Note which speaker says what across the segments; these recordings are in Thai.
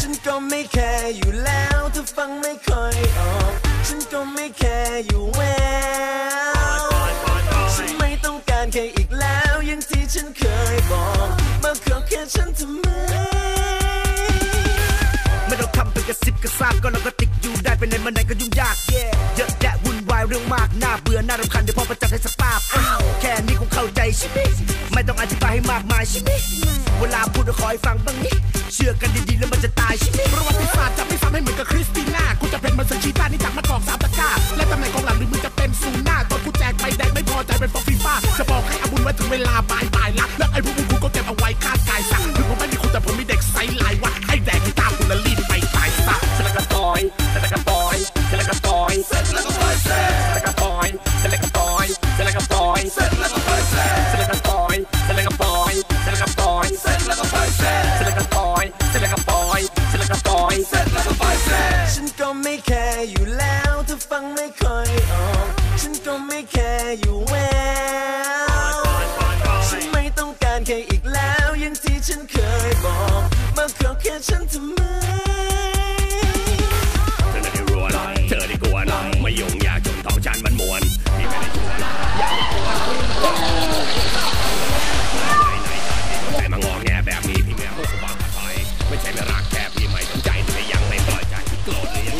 Speaker 1: ฉันก็ไม่แคร์อยู่แล้วถ้าฟังไม่ค่อยออก ฉันก็ไม่แคร์อยู่แววฉันไม่ต้องการใครอีกแล้วอยังที่ฉันเคยบอกมาขอแค่ฉันทำไม
Speaker 2: ไม่ต้องทำเป็นกระซิบกระซาบก็เราก็ติดอยู่ได้เป็นในมื่อไหนก็ยุ่งยาก เยอะแยะวุ่นวายเรื่องมากน่าเบื่อน่ารำคาญเดี๋ยวพอประจักษ์ให้สภาพ ไม่ต้องอธิบายให้มากมายใช่ไหมเวลาพูดก็ขอให้ฟังบ้างนี่เชื่อกันดีๆแล้วมันจะตายใช่ไหม
Speaker 3: แคร์
Speaker 4: อยู่แล้ว
Speaker 1: ถ้าฟังไม่ค่อยออก ฉันก็ไม่แคร์อยู่แววฉันไม่ต้องการใครอีกแล้วอยังที่ฉันเคยบอกมาขอแค่ฉันทำไม
Speaker 5: เธอได้รวนเธอได้กลัวนไม่ยุ่งยากจนท้องฉันมันมวนพี่ไม่ได้ชวนอยากได้กวนใจมางอแงแบบนี้พี่แม่ผู้ฟังไปไม่ใช่ไม่รักแค่พี่ไม่สนใจแต่ยังไม่ปล่อยใจที่โกรธหรือยั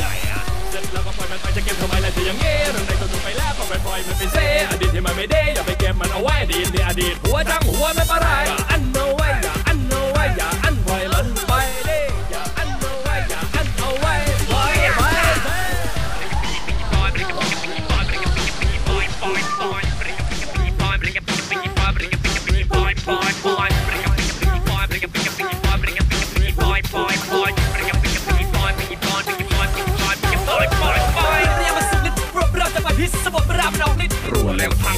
Speaker 4: ก็ทำไมล่ะจะยังเงี้ยรื่องในก็ดูไปแล้วก็ไปล่อยมันไปเซอดีตที่มันไม่ได้อย่าไปเก็บมันเอาไว้ดีตในอดีตหัวจังหัวไม่เป็นไร
Speaker 5: rolling.